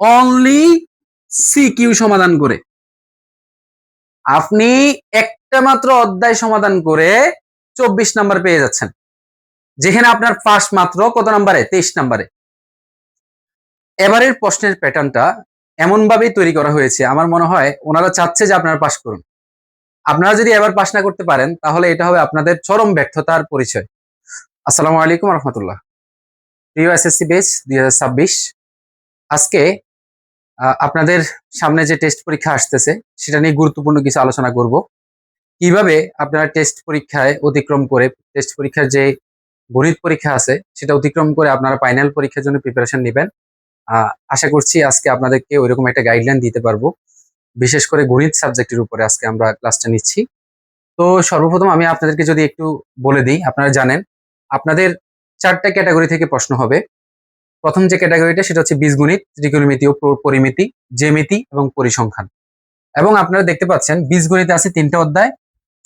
Only CQ সমাধান করে। আপনি একটা মাত্র অধ্যায় সমাধান করে চব্বিশ নাম্বার পেয়ে যাচ্ছেন। যেখানে আপনার পাস মাত্র কত নাম্বারে? তেইশ নাম্বারে। এবারের প্রশ্নের প্যাটার্নটা এমন ভাবেই তৈরি করা হয়েছে, আমার মনে হয় ওনারা চাচ্ছে যে আপনারা পাশ করুন। আপনারা যদি এবার পাশ না করতে পারেন, তাহলে এটা হবে আপনাদের চরম ব্যর্থতার পরিচয়। আসসালামু আলাইকুম রহমতুল্লাহ। প্রিয় এসএসসি বেস দুই হাজার ছাব্বিশ, আজকে আপনাদের সামনে যে টেস্ট পরীক্ষা আসতেছে, সেটা নিয়ে গুরুত্বপূর্ণ কিছু আলোচনা করব। কীভাবে আপনারা টেস্ট পরীক্ষায় অতিক্রম করে টেস্ট পরীক্ষার যে গণিত পরীক্ষা আছে, সেটা অতিক্রম করে আপনারা ফাইনাল পরীক্ষার জন্য প্রিপারেশন নেবেন। আশা করছি আজকে আপনাদেরকে ওইরকম একটা গাইডলাইন দিতে পারব। বিশেষ করে গণিত সাবজেক্টের উপরে আজকে আমরা ক্লাসটা নিচ্ছি। তো সর্বপ্রথম আমি আপনাদেরকে যদি একটু বলে দিই, আপনারা জানেন, আপনাদের চারটা ক্যাটাগরি থেকে প্রশ্ন হবে। প্রথম যে ক্যাটাগরিটা সেটা হচ্ছে বীজগণিত, ত্রিকোণমিতি ও পরিমিতি, জ্যামিতি এবং পরিসংখ্যান। এবং আপনারা দেখতে পাচ্ছেন বীজগণিতে আছে তিনটা অধ্যায়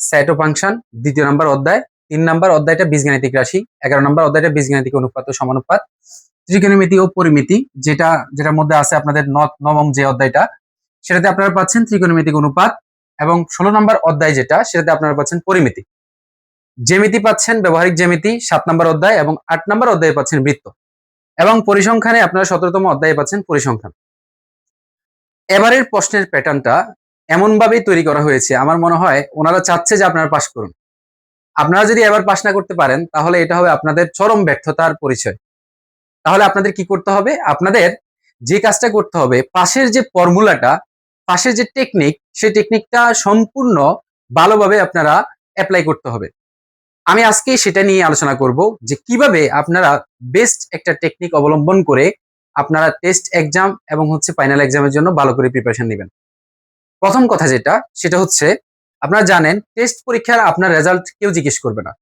স্যাটো ফাংশন দ্বিতীয় নম্বর অধ্যায়, তিন নম্বর অধ্যায়টা বীজগাণিতিক রাশি, এগারো নম্বর অধ্যায়টা বীজগাণিতিক অনুপাত ও সমানুপাত। ত্রিকোণমিতি ও পরিমিতি যেটা, যেটার মধ্যে আছে আপনাদের নবম যে অধ্যায়টা, সেটাতে আপনারা পাচ্ছেন ত্রিকোণমিতিক অনুপাত এবং ষোলো নম্বর অধ্যায় যেটা, সেটাতে আপনারা পাচ্ছেন পরিমিতি। জ্যামিতি পাচ্ছেন ব্যবহারিক জ্যামিতি, সাত নম্বর অধ্যায় এবং আট নম্বর অধ্যায়ে পাচ্ছেন বৃত্ত। এবং পরিসংখ্যানে আপনারা সতেরোতম অধ্যায়ে পাচ্ছেন পরিসংখ্যান। এবারের প্রশ্নের প্যাটার্নটা এমন ভাবেই তৈরি করা হয়েছে, আমার মনে হয় ওনারা চাচ্ছে যে আপনারা পাশ করুন। আপনারা যদি এবার পাশ না করতে পারেন, তাহলে এটা হবে আপনাদের চরম ব্যর্থতার পরিচয়। তাহলে আপনাদের কি করতে হবে? আপনাদের যে কাজটা করতে হবে, পাশের যে ফর্মুলাটা, পাশের যে টেকনিক, সেই টেকনিকটা সম্পূর্ণ ভালোভাবে আপনারা অ্যাপ্লাই করতে হবে। আমি আজকে সেটা নিয়ে আলোচনা করব যে কীভাবে আপনারা বেস্ট একটা টেকনিক অবলম্বন করে আপনারা টেস্ট এক্সাম এবং হচ্ছে ফাইনাল এক্সামের জন্য ভালো করে প্রিপারেশন নেবেন। প্রথম কথা যেটা, সেটা হচ্ছে আপনারা জানেন টেস্ট পরীক্ষার আপনার রেজাল্ট কেউ জিজ্ঞেস করবে না।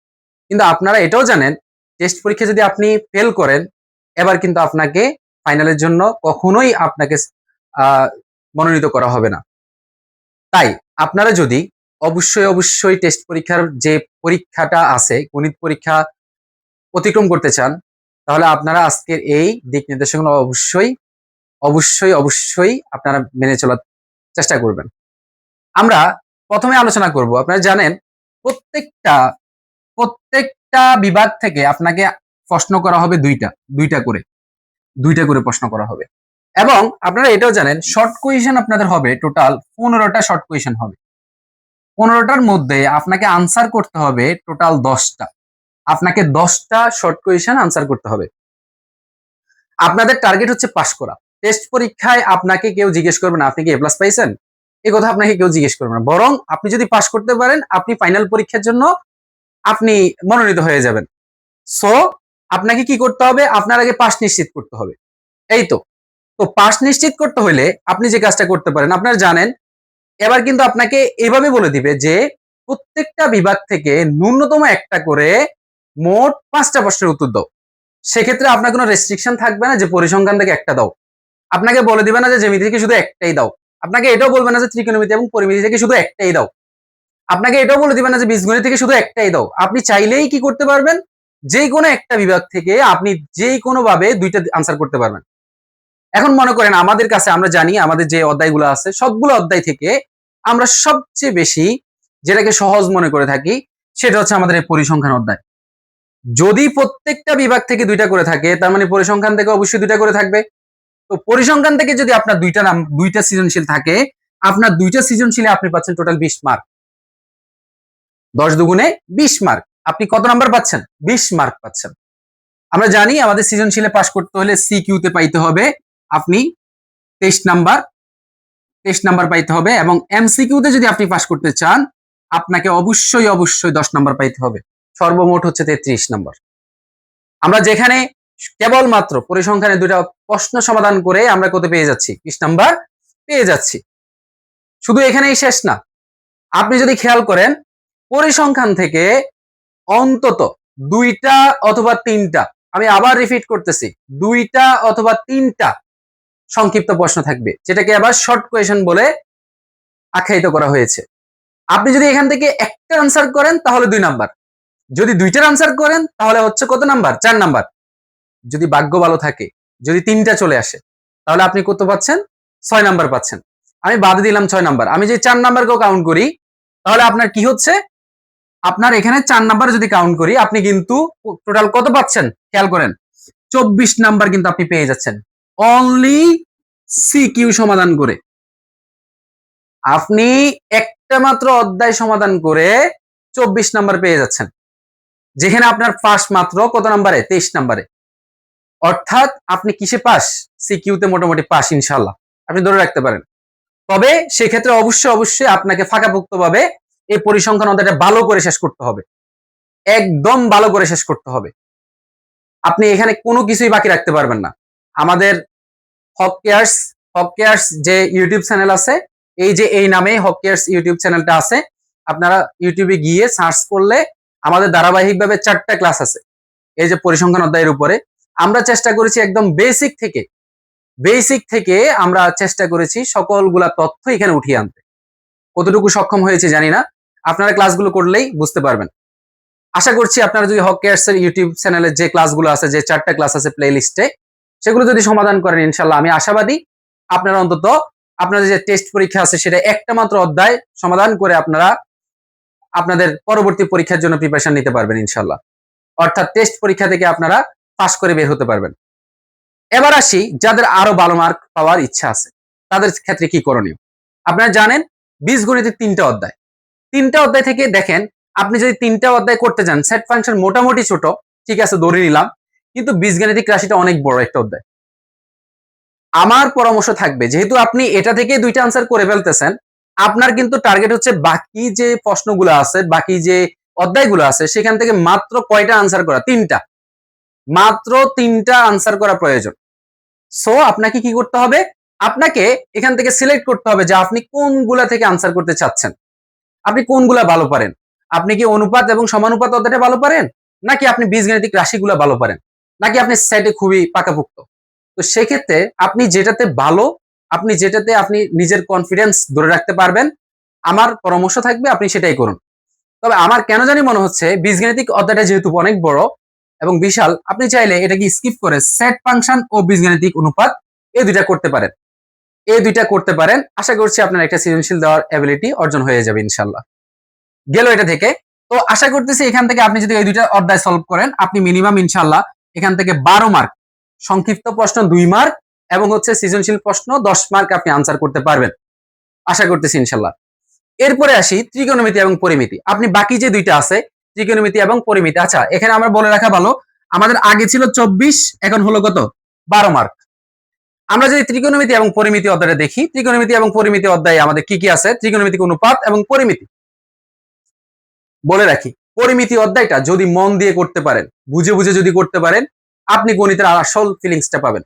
কিন্তু আপনারা এটাও জানেন টেস্ট পরীক্ষা যদি আপনি ফেল করেন, এবার কিন্তু আপনাকে ফাইনালের জন্য কখনোই আপনাকে মনোনীত করা হবে না। তাই আপনারা যদি অবশ্যই অবশ্যই টেস্ট পরীক্ষার যে পরীক্ষাটা আছে, গণিত পরীক্ষা অতিক্রম করতে চান, তাহলে আপনারা আজকের এই দিক নির্দেশগুলো অবশ্যই অবশ্যই অবশ্যই আপনারা মেনে চলার চেষ্টা করবেন। আমরা প্রথমে আলোচনা করব, আপনারা জানেন, প্রত্যেকটা প্রত্যেকটা বিভাগ থেকে আপনাকে প্রশ্ন করা হবে দুইটা দুইটা করে দুইটা করে প্রশ্ন করা হবে। এবং আপনারা এটাও জানেন শর্ট কোয়েশন আপনাদের হবে টোটাল পনেরোটা শর্ট কোয়েশন হবে। পনেরোটার মধ্যে আপনাকে আনসার করতে হবে টোটাল দশটা। আপনাকে দশটা শর্ট কোয়েশন আনসার করতে হবে। আপনাদের টার্গেট হচ্ছে পাশ করা। টেস্ট পরীক্ষায় আপনাকে কেউ জিজ্ঞেস করবে না, আপনি কি এ প্লাস পাইছেন? এই কথা আপনাকে কেউ জিজ্ঞেস করবে না। বরং আপনি যদি পাশ করতে পারেন, আপনি ফাইনাল পরীক্ষার জন্য আপনি মনোনীত হয়ে যাবেন। সো আপনাকে কি করতে হবে? আপনার আগে পাস নিশ্চিত করতে হবে। এই তো। তো পাশ নিশ্চিত করতে হলে আপনি যে কাজটা করতে পারেন, আপনারা জানেন এবার কিন্তু আপনাকে এভাবে বলে দিবে যে প্রত্যেকটা বিভাগ থেকে ন্যূনতম একটা করে মোট পাঁচটা প্রশ্নের উত্তর দাও। সেক্ষেত্রে আপনার কোনো রেস্ট্রিকশন থাকবে না যে পরিসংখ্যান থেকে একটা দাও। আপনাকে বলে দিবে না যে জেমিতি থেকে শুধু একটাই দাও। আপনাকে এটাও বলবে না যে ত্রিকোণমিতি এবং পরিমিতি থেকে শুধু একটাই দাও। আপনাকে এটাও বলে দিবে না যে বীজগণিত থেকে শুধু একটাই দাও। আপনি চাইলেই কি করতে পারবেন? যে কোনো একটা বিভাগ থেকে আপনি যে কোনোভাবে দুইটা আনসার করতে পারবেন। এখন মনে করেন আমাদের কাছে আমরা জানি আমাদের যে অধ্যায়গুলো আছে, সবগুলো অধ্যায় থেকে আমরা সবচেয়ে বেশি যেটাকে সহজ মনে করে থাকি, সেটা হচ্ছে আমাদের এই পরিসংখ্যান অধ্যায়। যদি প্রত্যেকটা বিভাগ থেকে দুইটা করে থাকে, তার মানে পরিসংখ্যান থেকে অবশ্যই দুইটা করে থাকবে। তো পরিসংখ্যান থেকে যদি আপনার দুইটা নাম, দুইটা সৃজনশীল থাকে, আপনার দুইটা সৃজনশীলে আপনি পাচ্ছেন টোটাল বিশ মার্ক দশ দুগুণে বিশ মার্ক আপনি কত নাম্বার পাচ্ছেন? বিশ মার্ক পাচ্ছেন। আমরা জানি আমাদের সৃজনশীলে পাশ করতে হলে সি কিউতে পাইতে হবে। আপনি তেইশ নাম্বার তেইশ নাম্বার পাইতে হবে এবং এমসিকিউতে যদি আপনি পাশ করতে চান, আপনাকে অবশ্যই অবশ্যই দশ নাম্বার পাইতে হবে। সর্বমোট হচ্ছে তেত্রিশ নাম্বার আমরা যেখানে কেবলমাত্র পরিসংখ্যানে দুটা প্রশ্ন সমাধান করে আমরা কত পেয়ে যাচ্ছি? বিশ নাম্বার পেয়ে যাচ্ছি। শুধু এখানেই শেষ না। আপনি যদি খেয়াল করেন, পরিসংখ্যান থেকে অন্তত দুইটা অথবা তিনটা, আমি আবার রিপিট করতেছি, দুইটা অথবা তিনটা সংক্ষিপ্ত প্রশ্ন থাকবে, যেটাকে আবার শর্ট কোয়েশন বলে আখ্যায়িত করা হয়েছে। আপনি যদি এখান থেকে একটা আনসার করেন, তাহলে দুই নাম্বার যদি দুইটার আনসার করেন, তাহলে হচ্ছে কত নাম্বার চার নাম্বার যদি ভাগ্য ভালো থাকে, যদি তিনটা চলে আসে, তাহলে আপনি কত পাচ্ছেন? ছয় নাম্বার পাচ্ছেন। আমি বাদ দিলাম ছয় নাম্বার আমি যদি চার নাম্বারকেও কাউন্ট করি, তাহলে আপনার কি হচ্ছে? আপনার এখানে চার নাম্বার যদি কাউন্ট করি, আপনি কিন্তু টোটাল কত পাচ্ছেন? খেয়াল করেন, চব্বিশ নাম্বার কিন্তু আপনি পেয়ে যাচ্ছেন। অনলি সি কিউ সমাধান করে। আপনি একটা মাত্র অধ্যায় সমাধান করে চব্বিশ নাম্বার পেয়ে যাচ্ছেন। যেখানে আপনার পাস মাত্র কত নাম্বারে? তেইশ নাম্বারে। অর্থাৎ আপনি কিসে পাস? সিকিউতে মোটামুটি পাস ইনশাল্লাহ আপনি ধরে রাখতে পারেন। তবে সেক্ষেত্রে অবশ্যই অবশ্যই আপনাকে ফাঁকাপুক্ত ভাবে এই পরিসংখ্যান অধ্যায়টা ভালো করে শেষ করতে হবে। একদম ভালো করে শেষ করতে হবে। আপনি এখানে কোনো কিছুই বাকি রাখতে পারবেন না। আমাদের হক কেয়ার্স হক কেয়ার্স যে ইউটিউব চ্যানেল আছে, এই যে এই নামে হক কেয়ার্স ইউটিউব চ্যানেলটা আছে, আপনারা ইউটিউবে গিয়ে সার্চ করলে আমাদের ধারাবাহিকভাবে চারটা ক্লাস আছে, এই যে পরিসংখ্যান অধ্যায়ের উপরে। আমরা চেষ্টা করেছি একদম বেসিক থেকে বেসিক থেকে আমরা চেষ্টা করেছি সকলগুলা তথ্য এখানে উঠিয়ে আনতে। কতটুকু সক্ষম হয়েছে জানি না, আপনারা ক্লাসগুলো করলেই বুঝতে পারবেন। আশা করছি আপনারা যদি হক কেয়ার্স এর ইউটিউব চ্যানেলে যে ক্লাসগুলো আছে, যে চারটা ক্লাস আছে প্লে লিস্টে সেগুলো যদি সমাধান করেন ইনশাল্লাহ আমি আশাবাদী আপনারা অন্তত আপনাদের যে টেস্ট পরীক্ষা আছে, সেটা একটা মাত্র অধ্যায় সমাধান করে আপনারা আপনাদের পরবর্তী পরীক্ষার জন্য প্রিপারেশন নিতে পারবেন ইনশাল্লাহ অর্থাৎ টেস্ট পরীক্ষা থেকে আপনারা পাস করে বের হতে পারবেন। এবার আসি, যাদের আরও ভালো মার্ক পাওয়ার ইচ্ছা আছে, তাদের ক্ষেত্রে কি করণীয়? আপনারা জানেন বীজগণিতের তিনটা অধ্যায়। তিনটা অধ্যায় থেকে দেখেন, আপনি যদি তিনটা অধ্যায় করতে যান সেট ফাংশন মোটামুটি ছোট, ঠিক আছে, ধরে নিলাম কিন্তু বীজগাণিতিক রাশিটা অনেক বড় একটা অধ্যায়। আমার পরামর্শ থাকবে, যেহেতু আপনি এটা থেকে দুইটা আনসার করে ফেলতেছেন, আপনার কিন্তু টার্গেট হচ্ছে বাকি যে প্রশ্নগুলো আছে, বাকি যে অধ্যায়গুলো আছে, সেখান থেকে মাত্র কয়টা আনসার করা? তিনটা। মাত্র তিনটা আনসার করা প্রয়োজন। সো আপনাকে কি করতে হবে? আপনাকে এখান থেকে সিলেক্ট করতে হবে যে আপনি কোনগুলা থেকে আনসার করতে চাচ্ছেন। আপনি কোনগুলা ভালো পারেন? আপনি কি অনুপাত এবং সমানুপাত অধ্যায়টা ভালো পারেন? নাকি আপনি বীজগাণিতিক রাশিগুলা ভালো পারেন? নাকি আপনি সেটে খুবই পাকাপুক্ত? তো সেক্ষেত্রে আপনি যেটাতে ভালো, আপনি যেটাতে আপনি নিজের কনফিডেন্স ধরে রাখতে পারবেন, আমার পরামর্শ থাকবে আপনি সেটাই করুন। তবে আমার কেন জানি মনে হচ্ছে, বীজগাণিতিক অধ্যায়টা যেহেতু অনেক বড় এবং বিশাল, আপনি চাইলে এটাকে স্কিপ করে সেট ফাংশন ও বীজগাণিতিক অনুপাত এই দুইটা করতে পারেন। এই দুইটা করতে পারেন, আশা করছি আপনার একটা সৃজনশীল দেওয়ার অ্যাবিলিটি অর্জন হয়ে যাবে ইনশাল্লাহ। গেল এটা থেকে। তো আশা করতেছি এখান থেকে আপনি যদি এই দুইটা অধ্যায় সলভ করেন, আপনি মিনিমাম ইনশাল্লাহ এখান থেকে বারো মার্ক সংক্ষিপ্ত প্রশ্ন দুই মার্ক এবং হচ্ছে সৃজনশীল প্রশ্ন দশ মার্ক আপনি আনসার করতে পারবেন। আশা করতেছি ইনশাল্লাহ। এরপরে আসি ত্রিকোণমিতি এবং পরিমিতি। আপনি বাকি যে দুইটা আছে, ত্রিকোণমিতি এবং পরিমিতি আচ্ছা এখানে আমরা বলে রাখা ভালো। আমাদের আগে ছিল চব্বিশ, এখন হলো কত? বারো মার্ক আমরা যদি ত্রিকোণমিতি এবং পরিমিতি অধ্যায়টা দেখি, ত্রিকোণমিতি এবং পরিমিতি অধ্যায়ে আমাদের কি কি আছে? ত্রিকোণমিতিক অনুপাত এবং পরিমিতি। বলে রাখি। পরিমিতি অধ্যায়টা যদি মন দিয়ে করতে পারেন, বুঝে বুঝে যদি করতে পারেন, আপনি গণিতের আসল ফিলিংসটা পাবেন।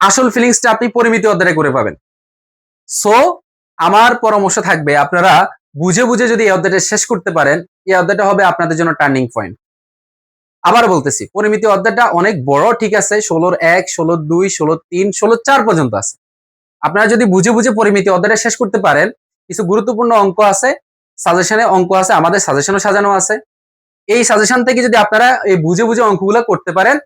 আসল ফিলিংসটা আপনি পরিমিতি অধ্যায়ে করে পাবেন। সো আমার পরামর্শ থাকবে আপনারা বুঝে বুঝে যদি এই অধ্যায়টা শেষ করতে পারেন, এই অধ্যায়টা হবে আপনাদের জন্য টার্নিং পয়েন্ট আবার বলতেছি, পরিমিতি অধ্যায়টা অনেক বড়, ঠিক আছে, ষোলোর এক, ষোলোর দুই, ষোলোর তিন, ষোলোর চার পর্যন্ত আছে। আপনারা যদি বুঝে বুঝে পরিমিতি অধ্যায়টা শেষ করতে পারেন, কিছু গুরুত্বপূর্ণ অঙ্ক আছে সাজেশনে অঙ্ক আছে, আমাদের সাজেশনও সাজানো আছে। এই সাজেশন থেকে যদি আপনারা এই বুঝে বুঝে অঙ্কগুলো করতে পারেন,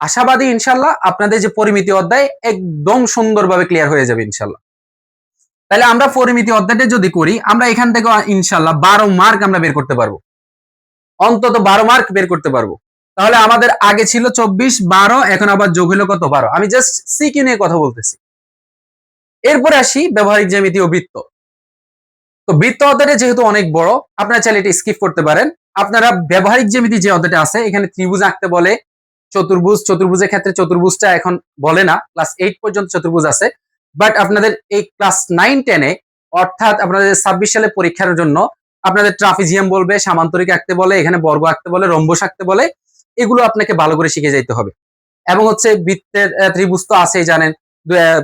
আশাবাদী ইনশাল্লাহ আপনাদের যে পরিমিতি অধ্যায় একদম সুন্দরভাবে ক্লিয়ার হয়ে যাবে ইনশাল্লাহ। তাহলে আমরা পরিমিতি অধ্যায়টা যদি করি, আমরা এখান থেকে ইনশাল্লাহ বারো মার্ক আমরা বের করতে পারব। অন্তত বারো মার্ক বের করতে পারব। তাহলে আমাদের আগে ছিল চব্বিশ, বারো, এখন আবার যোগ হলো কত? বারো। আমি জাস্ট সিকিউ নিয়ে কথা বলতেছি। এরপরে আসি ব্যবহারিক জ্যামিতি ও বৃত্ত। তো বৃত্ত অধ্যায়টা যেহেতু অনেক বড়, আপনারা চাইলে এটা স্কিপ করতে পারেন। আপনারা ব্যবহারিক জ্যামিতি যে অধ্যায়টা আছে, এখানে ত্রিভুজ আঁকতে বলে, চতুর্ভুজ, চতুর্ভুজের ক্ষেত্রে চতুর্ভুজটা এখন বলে না ক্লাস এইট পর্যন্ত চতুর্ভুজ আছে। বাট আপনাদের এই ক্লাস নাইন টেনে অর্থাৎ আপনাদের ছাব্বিশ সালে পরীক্ষার জন্য আপনাদের ট্রাফিজিয়াম বলবে, সামান্তরিক আঁকতে বলে, এখানে বর্গ আঁকতে বলে, রম্বস আঁকতে বলে, এগুলো আপনাকে ভালো করে শিখে যাইতে হবে। এবং হচ্ছে বৃত্তের ত্রিভুজ তো আছেই জানেন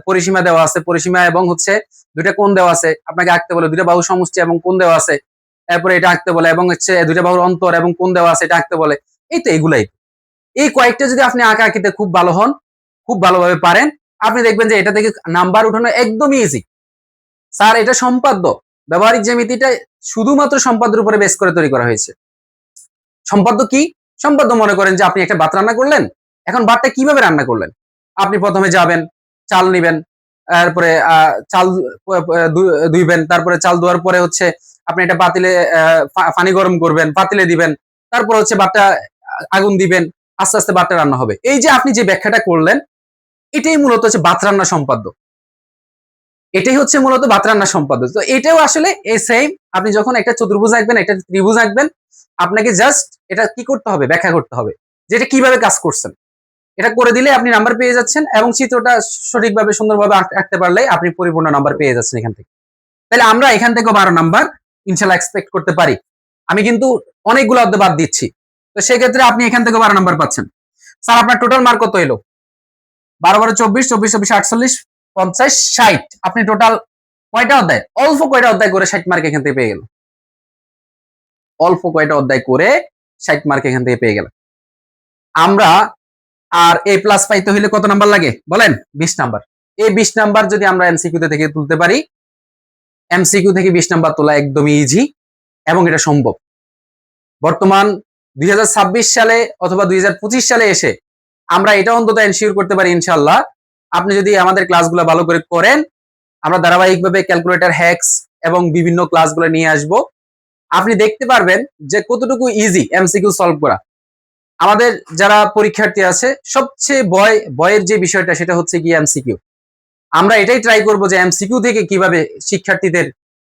পরিসীমা দেওয়া আছে। পরিসীমা এবং হচ্ছে দুইটা কোন দেওয়া আছে। আপনাকে আঁকতে বলে দুইটা বাহু সমষ্টি এবং কোন দেওয়া আছে। তারপরে এটা আঁকতে বলে এবং হচ্ছে দুইটা বাহুর অন্তর এবং কোন দেওয়া আছে, এটা আঁকতে বলে। এই তো এগুলাই। এই কয়েকটা যদি আপনি আঁকা আঁকিতে খুব ভালো হন, খুব ভালোভাবে পারেন, আপনি দেখবেন যে এটা থেকে নাম্বার উঠানো একদমই ইজি স্যার, এটা সম্পাদ্য। ব্যবহারিক জ্যামিতিটা শুধুমাত্র সম্পাদ্যের উপরে বেস করে তৈরি করা হয়েছে। সম্পাদ্য কি? সম্পাদ্য মনে করেন যে আপনি একটা ভাত রান্না করলেন, এখন ভাতটা কীভাবে রান্না করলেন? আপনি প্রথমে যাবেন চাল নিবেন, তারপরে চাল ধুইবেন, তারপরে চাল ধোয়ার পরে হচ্ছে আপনি এটা পাতিলে পানি গরম করবেন, পাতিলে দিবেন, তারপর হচ্ছে ভাতটা আগুন দিবেন, আস্তে আস্তে ভাতটা রান্না হবে। এই যে আপনি যে ব্যাখ্যাটা করলেন, এটাই মূলত হচ্ছে ভাত রান্না সম্পাদ্য। এটাই হচ্ছে মূলত ভাত রান্না সম্পাদ্য। তো এটাও আসলে এই সেম আপনি যখন একটা চতুর্ভুজ আঁকবেন, একটা ত্রিভুজ আঁকবেন, আপনাকে জাস্ট এটা কি করতে হবে, ব্যাখ্যা করতে হবে যে এটা কীভাবে কাজ করছেন। এটা করে দিলে আপনি নাম্বার পেয়ে যাচ্ছেন এবং চিত্রটা সঠিকভাবে সুন্দরভাবে আঁক- আঁকতে পারলে আপনি পরিপূর্ণ নাম্বার পেয়ে যাচ্ছেন এখান থেকে। তাহলে আমরা এখান থেকে বারো নাম্বার ইনশাল্লাহ এক্সপেক্ট করতে পারি। আমি কিন্তু অনেকগুলো অর্ধ বাদ দিচ্ছি। তো সেক্ষেত্রে আপনি এখান থেকে বারো নাম্বার পাচ্ছেন। স্যার, আপনার টোটাল মার্ক কত এলো? বারো বারো চব্বিশ চব্বিশ চব্বিশ, আটচল্লিশ, পঞ্চাশ, ষাট। আপনি টোটাল কয়টা অধ্যায়? অল্প কয়টা অধ্যায় করে ষাট মার্ক এখান থেকে পেয়ে গেল অল্প কয়টা অধ্যায় করে ষাট মার্ক এখান থেকে পেয়ে গেল আমরা আর এ প্লাস পাইতে হইলে কত নাম্বার লাগে? বলেন, বিশ নাম্বার। এই বিশ নাম্বার যদি আমরা এমসিকিউ থেকে তুলতে পারি এমসিকিউ থেকে বিশ নাম্বার তোলা একদমই ইজি এবং এটা সম্ভব। বর্তমান দুই সালে অথবা দুই সালে এসে আমরা এটা অন্তত এনশিওর করতে পারি ইনশাল্লাহ আপনি যদি আমাদের ক্লাসগুলো ভালো করে করেন, আমরা ধারাবাহিকভাবে ক্যালকুলেটর হ্যাক্স এবং বিভিন্ন ক্লাসগুলো নিয়ে আসব। আপনি দেখতে পারবেন যে কতটুকু ইজি এমসিকিউ সলভ করা। আমাদের যারা পরীক্ষার্থী আছে, সবচেয়ে ভয়, ভয়ের যে বিষয়টা সেটা হচ্ছে কি এমসিকিউ আমরা এটাই ট্রাই করব যে এমসিকিউ থেকে কীভাবে শিক্ষার্থীদের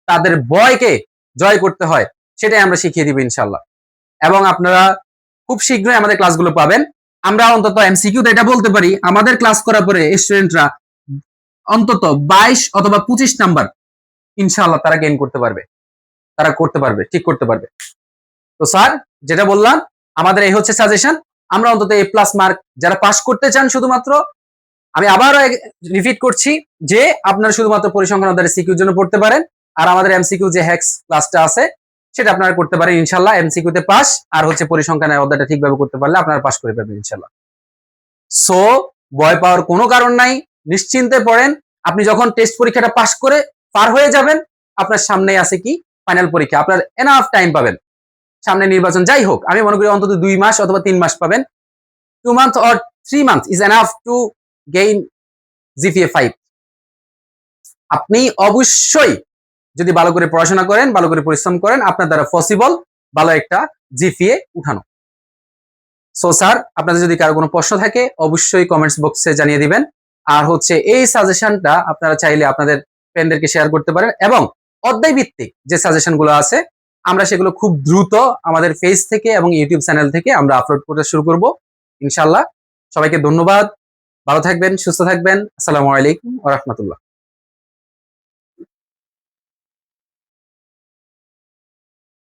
তাদের ভয়কে জয় করতে হয়, সেটাই আমরা শিখিয়ে দিব ইনশাল্লাহ এবং আপনারা খুব শীঘ্রই আমাদের ক্লাসগুলো পাবেন। আমরা অন্তত এমসিকিউ এটা বলতে পারি, আমাদের ক্লাস করার পরে স্টুডেন্টরা অন্তত বাইশ অথবা পঁচিশ নাম্বার ইনশাআল্লাহ তারা গেইন করতে পারবে। তারা করতে পারবে, ঠিক করতে পারবে। তো স্যার, যেটা বললাম আমাদের এই হচ্ছে সাজেশন আমরা অন্তত এ প্লাস মার্ক যারা পাস করতে চান শুধুমাত্র, আমি আবারও রিপিট করছি যে আপনারা শুধুমাত্র পরিসংখ্যান অধ্যায়ের সিকিউর জন্য পড়তে পারেন। আর আমাদের এমসিকিউ যে হ্যাক্স ক্লাসটা আছে, সেটা আপনারা করতে পারেন ইনশাল্লাহ। এমসিকিউ তে পাস আর হচ্ছে পরিসংখ্যানের অধ্যায়টা ঠিকভাবে করতে পারলে আপনারা পাস করে পাবেন ইনশাল্লাহ। সো ভয় পাওয়ার কোনো কারণ নাই। নিশ্চিন্তে পড়েন। আপনি যখন টেস্ট পরীক্ষাটা পাস করে পার হয়ে যাবেন, আপনার সামনে আছে কি? ফাইনাল পরীক্ষা। আপনার এনাফ টাইম পাবেন। সামনে নির্বাচন যাই হোক, আমি মনে করি অন্তত দুই মাস অথবা তিন মাস পাবেন। Two month or three month is enough to gain GPA five আপনি অবশ্যই যদি ভালো করে পড়াশোনা করেন, ভালো করে পরিশ্রম করেন, আপনার দ্বারা পসিবল ভালো একটা জিপিএ উঠানো। সো স্যার আপনাদের যদি কারও কোনো প্রশ্ন থাকে, অবশ্যই কমেন্টস বক্সে জানিয়ে দিবেন। আর হচ্ছে এই সাজেশনটা আপনারা চাইলে আপনাদের ফ্রেন্ডদেরকে শেয়ার করতে পারেন এবং অধ্যায় ভিত্তিক যে সাজেশনগুলো আছে আমরা সেগুলো খুব দ্রুত আমাদের ফেস থেকে এবং ইউটিউব চ্যানেল থেকে আমরা আপলোড করতে শুরু করব। ইনশাল্লাহ সবাইকে ধন্যবাদ। ভালো থাকবেন, সুস্থ থাকবেন। আসসালামু আলাইকুম রাহমাতুল্লাহ।